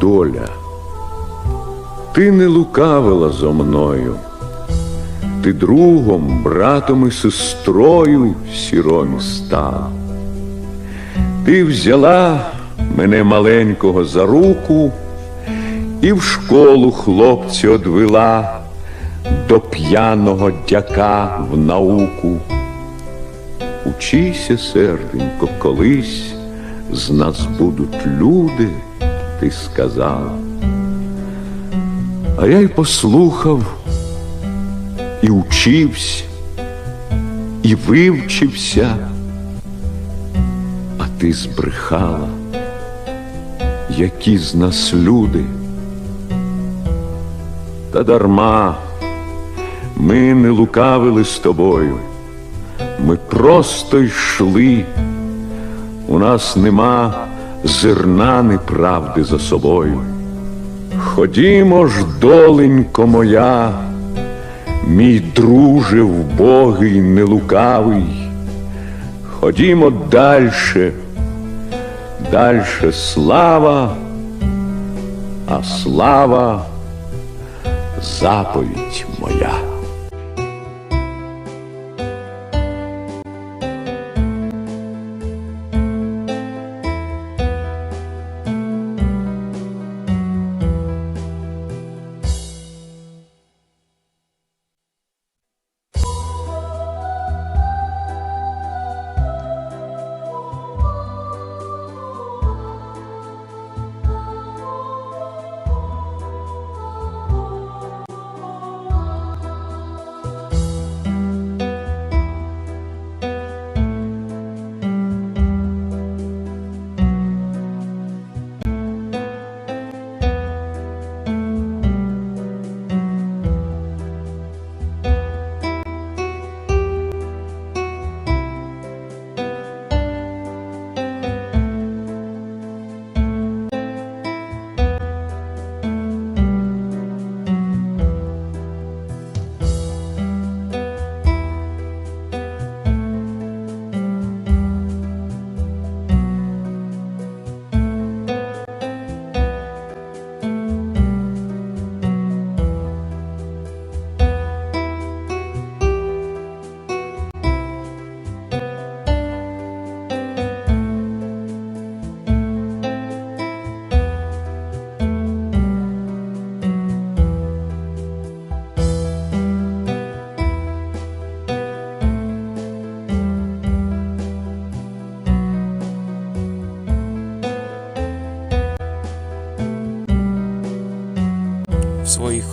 доля, ти не лукавила зо мною, ти другом, братом і сестрою сіромі стала. Ти взяла мене маленького за руку і в школу хлопці одвела до п'яного дяка в науку. Учися, серденько, колись з нас будуть люди, ти сказала. А я й послухав і учився, і вивчився, а ти збрехала, які з нас люди. Та дарма ми не лукавили з тобою, ми просто йшли. У нас нема зерна неправди за собою. Ходімо ж, доленько моя, мій друже вбогий, нелукавий. Ходімо дальше, дальше слава, а слава заповідь моя.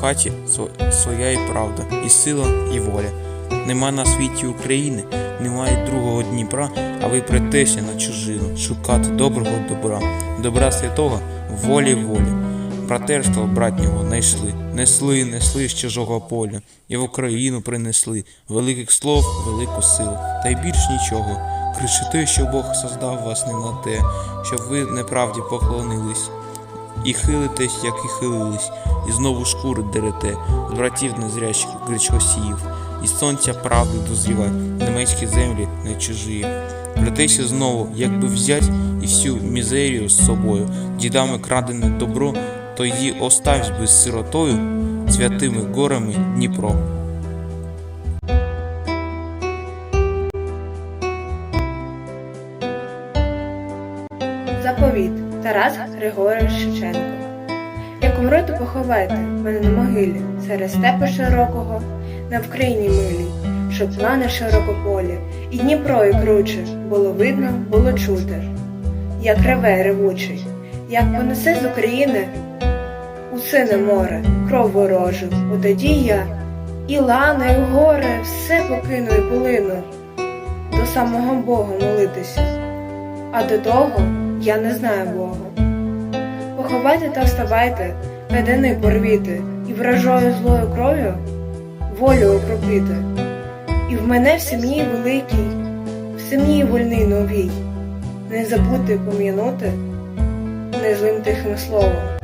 Хаті своя і правда, і сила, і воля. Нема на світі України, немає другого Дніпра, а ви притеся на чужину, шукати доброго добра, добра святого, волі волі. Братерство братнього знайшли, несли, несли з чужого поля, і в Україну принесли великих слов, велику силу, та й більш нічого. Кричите, що Бог создав вас не на те, щоб ви неправді поклонились. І хилитесь, як і хилились, і знову шкури дерете, з братів незрячих гречкосіїв, і сонця правди дозріває, німецькі землі не чужі. Братися знову, якби взять і всю мізерію з собою, дідами крадене добро, то її оставсь би з сиротою, святими горами Дніпро. Заповіт Тарас Григорович Шевченко. Як умру, то поховайте мене на могилі, серед степу широкого, на Вкраїні милій, щоб плани широкополі, і Дніпро і круче, було видно, було чути, як реве ревучий, як понесе з України у сине море, кров ворожу, у тоді я, і лани, і гори, все покину і полину, до самого Бога молитися. А до того я не знаю Бога. Поховайте та вставайте, Медини порвіти, і вражою злою кров'ю волю окропіти. І в мене в сім'ї великій, в сім'ї вольний новій, не забути пом'янути незлим тихим словом.